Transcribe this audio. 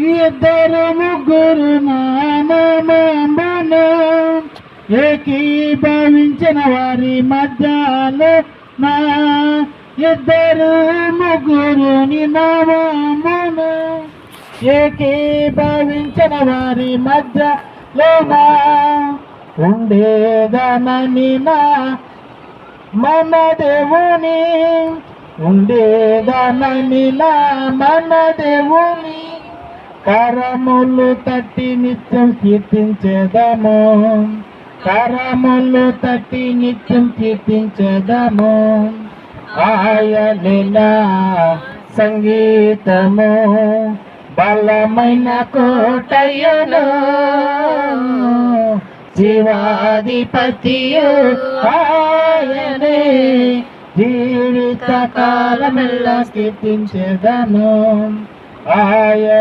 ఇద్దరు ముగ్గురు నామమున ఏకీభవించిన వారి మధ్యలో నా ఇద్దరు ముగ్గురు నామమున ఏకీభవించిన వారి మధ్యలో నా ఉండేదనని నా మన దేవుని ఉండేదనని నా మన దేవుని కరములు తట్టి నిత్యం కీర్తించేదము. కరములు తట్టి నిత్యం కీర్తించేదము. ఆయనిలా సంగీతము. బలమైన కోటయ్యను. జీవాధిపతియు ఆయనే. జీవిత కాలమెల్లా కీర్తించేదను ఆయ